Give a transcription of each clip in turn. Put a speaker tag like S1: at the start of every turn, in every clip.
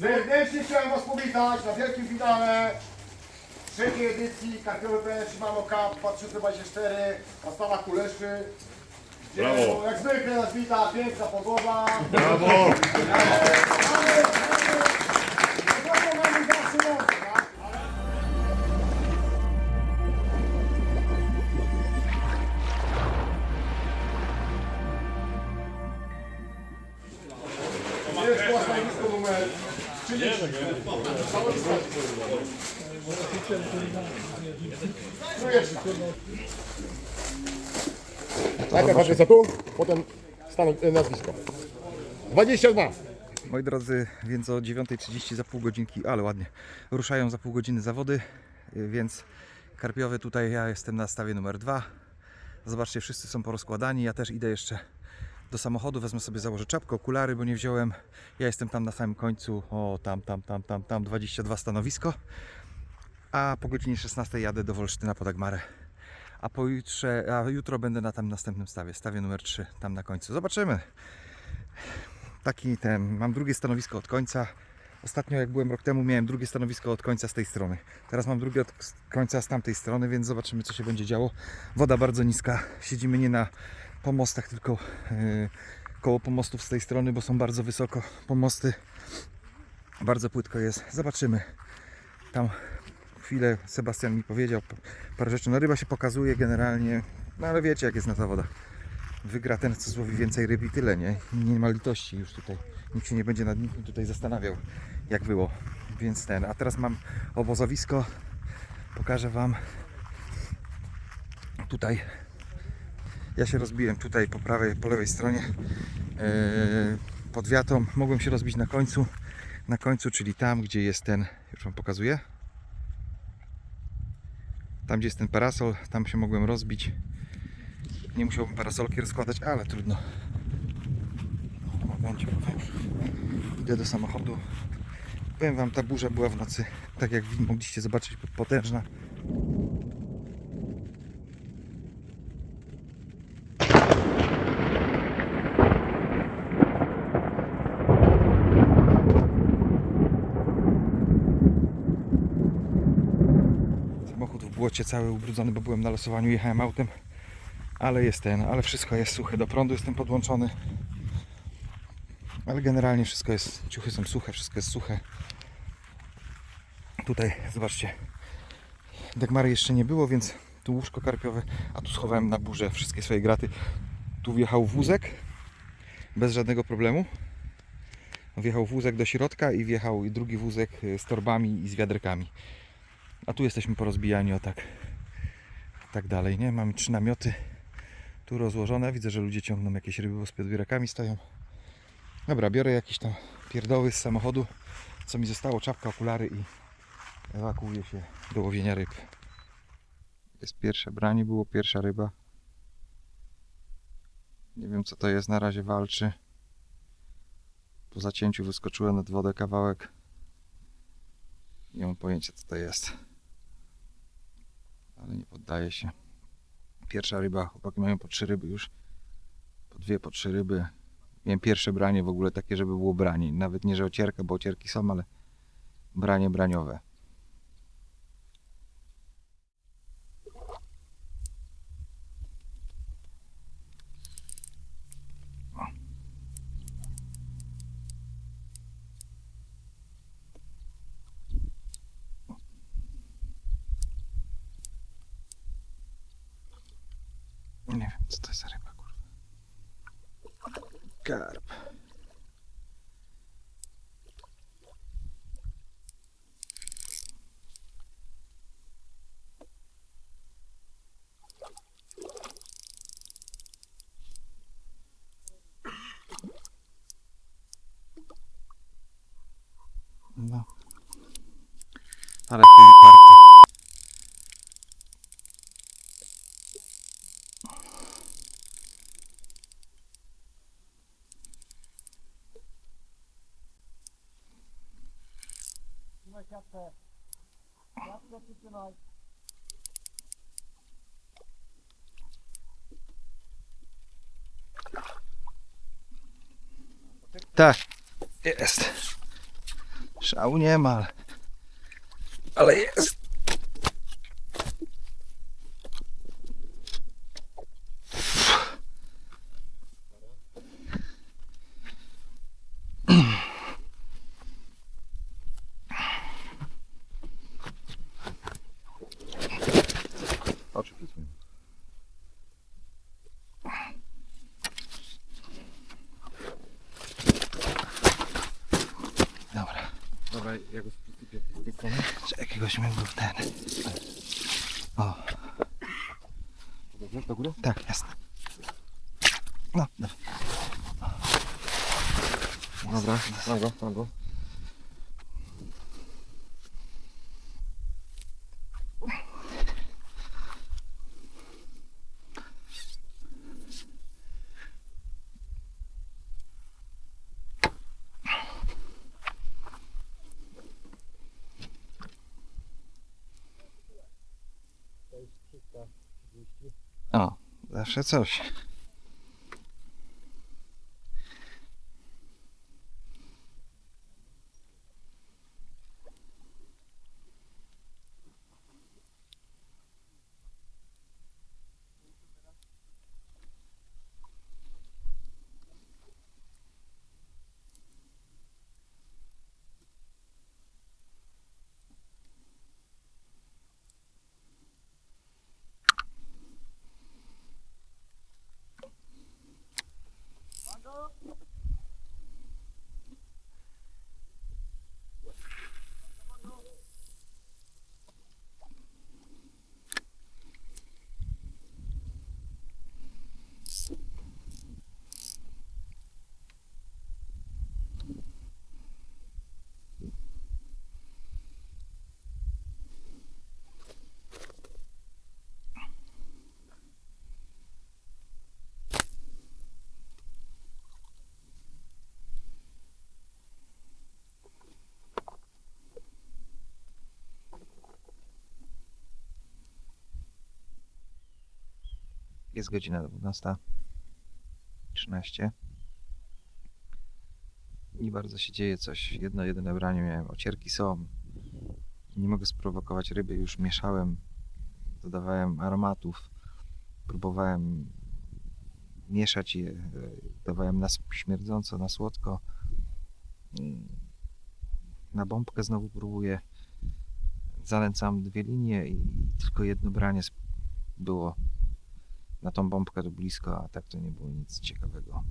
S1: Serdecznie chciałem Was powitać na wielkim finale trzeciej edycji Karpiowy PN Shimano Cup 2024 na Stanach Kuleszy. Gdzie,
S2: Brawo.
S1: Jak zwykle nas wita piękna pogoda.
S2: Brawo!
S1: Ale, ale, Najpierw Patrycja tu, potem stan, e, nazwisko. 22.
S3: Moi drodzy, więc o 9.30 za pół godzinki, ale ładnie, ruszają za pół godziny zawody, y, więc karpiowy tutaj, ja jestem na stawie numer dwa. Zobaczcie, wszyscy są porozkładani, ja też idę jeszcze do samochodu, wezmę sobie, założę czapkę, okulary, bo nie wziąłem. Ja jestem tam na samym końcu, o tam, tam, tam, tam, tam, 22 stanowisko. A po godzinie 16 jadę do Wolsztyna pod Agmarę. A pojutrze, a jutro będę na tam następnym stawie, stawie numer 3, tam na końcu. Zobaczymy taki ten, mam drugie stanowisko od końca. Ostatnio jak byłem rok temu miałem drugie stanowisko od końca z tej strony. Teraz mam drugie od końca z tamtej strony, więc zobaczymy co się będzie działo. Woda bardzo niska. Siedzimy nie na pomostach, tylko yy, koło pomostów z tej strony, bo są bardzo wysoko pomosty. Bardzo płytko jest. Zobaczymy. Tam chwilę Sebastian mi powiedział parę rzeczy. No ryba się pokazuje generalnie, no ale wiecie jak jest na zawodach wygra ten, co złowi więcej ryb i tyle, nie? Nie ma litości już tutaj. Nikt się nie będzie nad nikim tutaj zastanawiał, jak było. Więc ten, a teraz mam obozowisko. Pokażę Wam. Tutaj. Ja się rozbiłem tutaj po prawej, po lewej stronie. Yy, pod wiatą. Mogłem się rozbić na końcu. Na końcu, czyli tam, gdzie jest ten. Już Wam pokazuję. Tam, gdzie jest ten parasol, tam się mogłem rozbić. Nie musiałbym parasolki rozkładać, ale trudno. Będzie. Idę do samochodu. Powiem wam, ta burza była w nocy, tak jak mogliście zobaczyć, potężna. Samochód w błocie cały ubrudzony, bo byłem na losowaniu, jechałem autem ale jest ten, ale wszystko jest suche. Do prądu jestem podłączony. Ale generalnie wszystko jest, ciuchy są suche, wszystko jest suche. Tutaj, zobaczcie, Dagmary jeszcze nie było, więc tu łóżko karpiowe, a tu schowałem na burze wszystkie swoje graty. Tu wjechał wózek, bez żadnego problemu. Wjechał wózek do środka i wjechał drugi wózek y, z torbami i z wiaderkami. A tu jesteśmy porozbijani o tak, tak dalej, nie? Mamy trzy namioty tu rozłożone. Widzę, że ludzie ciągną jakieś ryby, bo z podbierakami stoją. Dobra, biorę jakieś tam pierdoły z samochodu, co mi zostało, czapka, okulary i ewakuuję się do łowienia ryb. Jest pierwsze branie, było pierwsza ryba. Nie wiem co to jest, na razie walczy. Po zacięciu wyskoczyłem nad wodę kawałek. Nie mam pojęcia co to jest. Ale nie poddaje się. Pierwsza ryba, chłopaki mają po trzy ryby już. Po dwie, po trzy ryby. Miałem pierwsze branie w ogóle takie, żeby było branie. Nawet nie, że ocierka, bo ocierki są, ale branie braniowe. Nie wiem, co to jest ryba, kurwa. Karp. Tak, jest. Szału nie ma, ale, ale jest.
S2: Oczy przysłuń.
S3: Dobra,
S2: Dobra, ja go przysypię z tej strony.
S3: czy jakiegoś mego w ten. O,
S2: Dobrze, do góry?
S3: tak, jasne. No.
S2: Dobra, mam go, mam go.
S3: O, zawsze coś. Jest godzina 12.13. Nie bardzo się dzieje coś. Jedno, jedyne branie miałem. Ocierki są. Nie mogę sprowokować ryby. Już mieszałem. Dodawałem aromatów. Próbowałem mieszać je. Dawałem na śmierdząco, na słodko. Na bombkę znowu próbuję. Zanęcam dwie linie i tylko jedno branie było na tą bombkę to blisko, a tak to nie było nic ciekawego.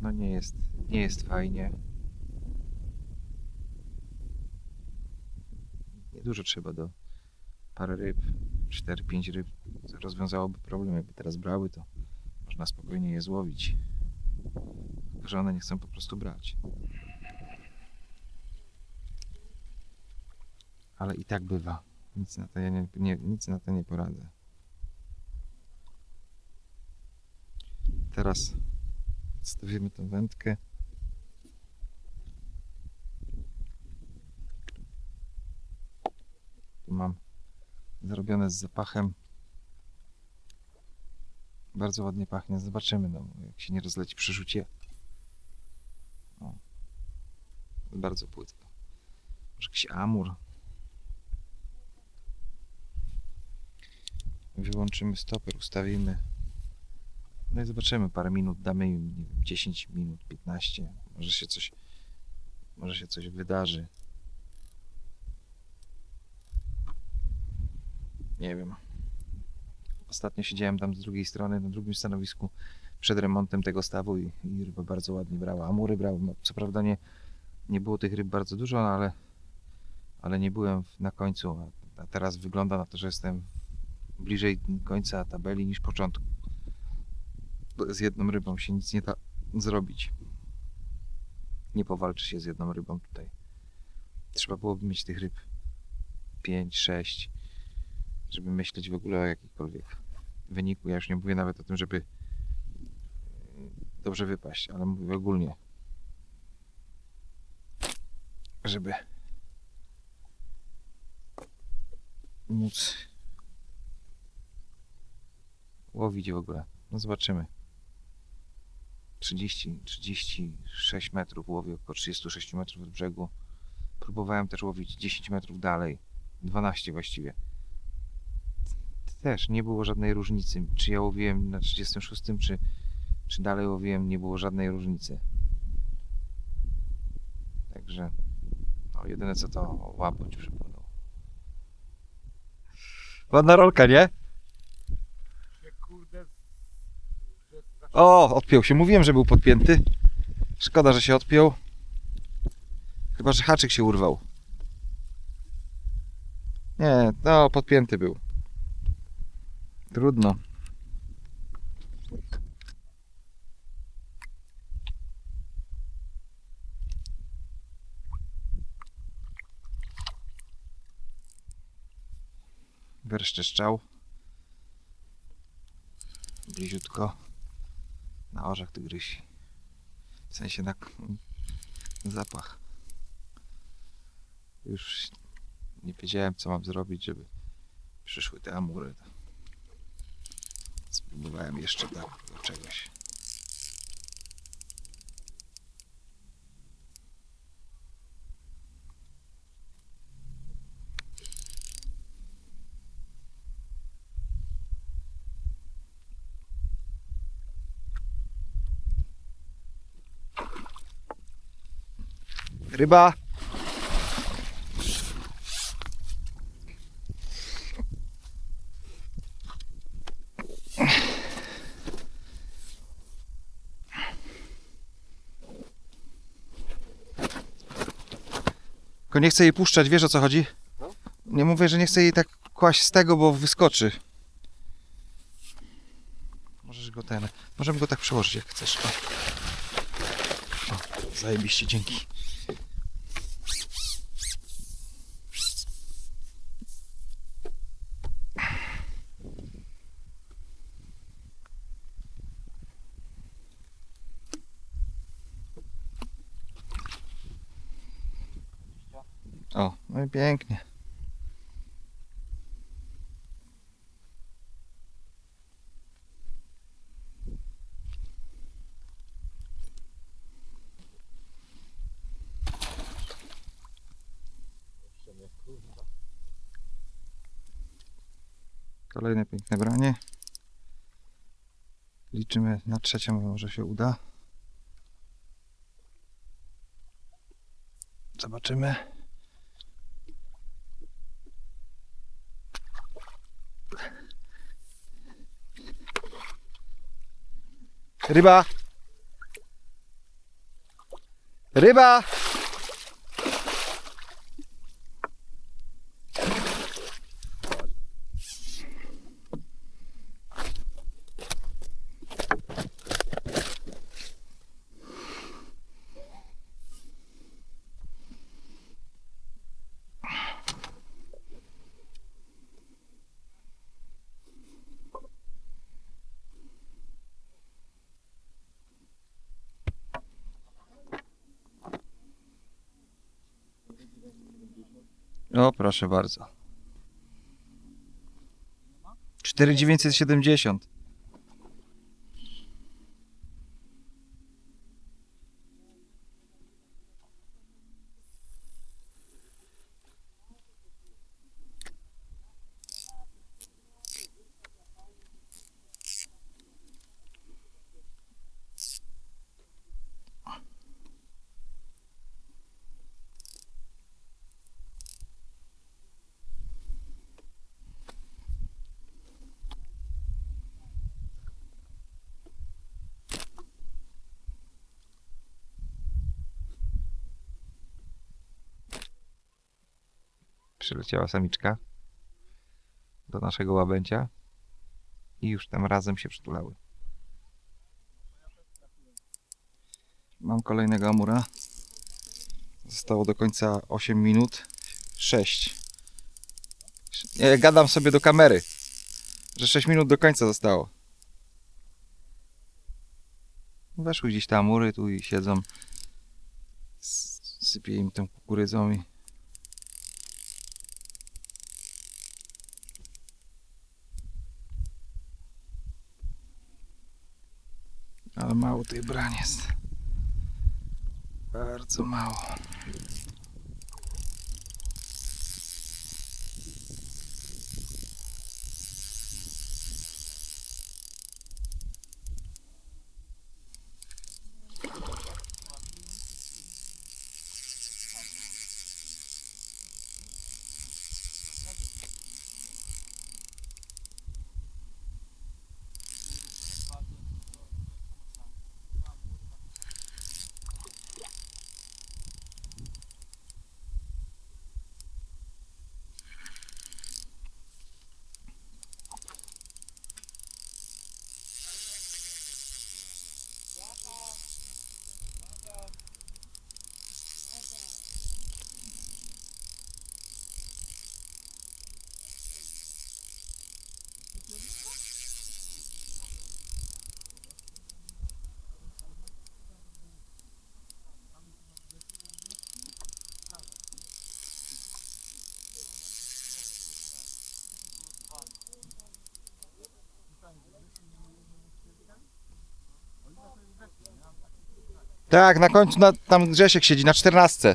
S3: No nie jest, nie jest fajnie. Niedużo trzeba do parę ryb, 4-5 ryb. Rozwiązałoby problem, jakby teraz brały, to można spokojnie je złowić. Tylko, że one nie chcą po prostu brać. Ale i tak bywa. Nic na to, ja nie, nie, nic na to nie poradzę. Teraz stawimy tą wędkę. Tu mam zrobione z zapachem. Bardzo ładnie pachnie. Zobaczymy, no, jak się nie rozleci przy rzucie. O. Bardzo płytko. Może jakiś amur. Wyłączymy stoper, ustawimy. No i zobaczymy, parę minut, damy im nie wiem, 10 minut, 15. Może się coś, może się coś wydarzy. Nie wiem. Ostatnio siedziałem tam z drugiej strony, na drugim stanowisku, przed remontem tego stawu i, i ryba bardzo ładnie brała. Amury brał. No, co prawda nie, nie było tych ryb bardzo dużo, no ale, ale nie byłem na końcu. A teraz wygląda na to, że jestem bliżej końca tabeli niż początku. Z jedną rybą się nic nie da zrobić. Nie powalczy się z jedną rybą tutaj. Trzeba byłoby mieć tych ryb 5, 6, żeby myśleć w ogóle o jakikolwiek wyniku. Ja już nie mówię nawet o tym, żeby yy, dobrze wypaść, ale mówię ogólnie. Żeby móc łowić w ogóle. No zobaczymy. 30, 36 metrów, łowię około 36 metrów od brzegu. Próbowałem też łowić 10 metrów dalej, 12 właściwie. Też nie było żadnej różnicy. Czy ja łowiłem na 36, czy, czy dalej łowiłem, nie było żadnej różnicy. Także no, jedyne co to łapoć przypłynął. Ładna rolka, nie? O, odpiął się. Mówiłem, że był podpięty. Szkoda, że się odpiął. Chyba, że haczyk się urwał. Nie, no, podpięty był. Trudno. Wyreszczeszczał. Bliziutko na orzech tygrysi. W sensie na zapach. Już nie wiedziałem, co mam zrobić, żeby przyszły te amury. Spróbowałem jeszcze tak do czegoś. Ryba! Tylko nie chcę jej puszczać, wiesz o co chodzi? Nie mówię, że nie chcę jej tak kłaść z tego, bo wyskoczy. Możesz go ten. Możemy go tak przełożyć jak chcesz. O, o zajebiście, dzięki. O, no i pięknie. Kolejne piękne branie. Liczymy na trzecią, może się uda. Zobaczymy. Ryba! Ryba! O, proszę bardzo. 4970. Przyleciała samiczka do naszego łabęcia i już tam razem się przytulały. Mam kolejnego amura. Zostało do końca 8 minut. 6. Nie, gadam sobie do kamery, że 6 minut do końca zostało. Weszły gdzieś te amury tu i siedzą. Sypię im tą kukurydzą i mało tych brań jest. Bardzo mało. Tak, na końcu na, tam Grzesiek siedzi na czternastce.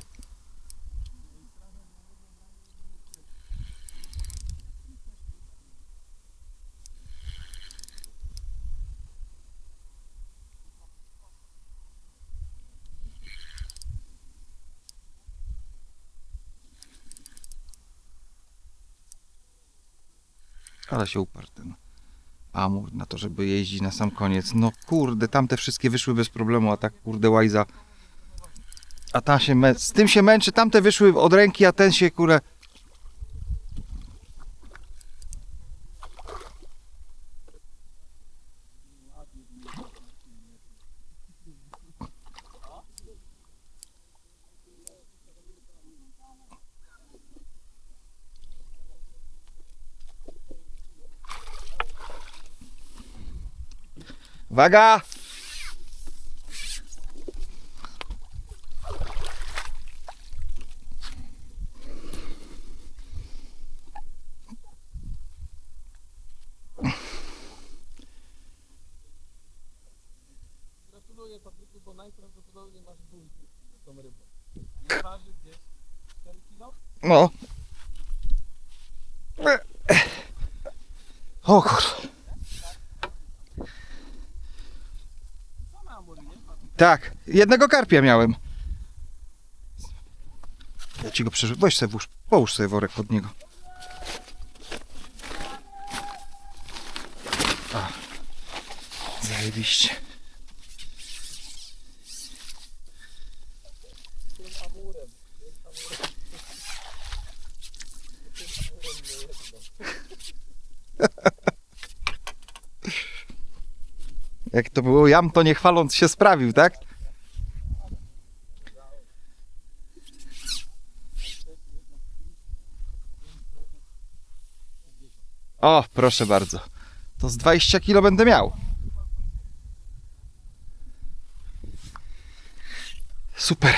S3: Ale się uparł ten Amur na to, żeby jeździć na sam koniec. No kurde, tamte wszystkie wyszły bez problemu, a tak kurde łajza. A ta się z tym się męczy, tamte wyszły od ręki, a ten się kurde... Uwaga!
S1: Gratuluję Patryku, bo najprawdopodobniej masz ból z tą rybą. Nie waży gdzieś 4 kilo?
S3: No. O kurde.
S1: Same amury, nie?
S3: Tak, jednego karpia miałem. Ja ci go przerzucę. Weź sobie, włóż, połóż sobie worek pod niego. A, zajebiście. Jak to było, jam to nie chwaląc się sprawił, tak? O, proszę bardzo. To z 20 kilo będę miał. Super.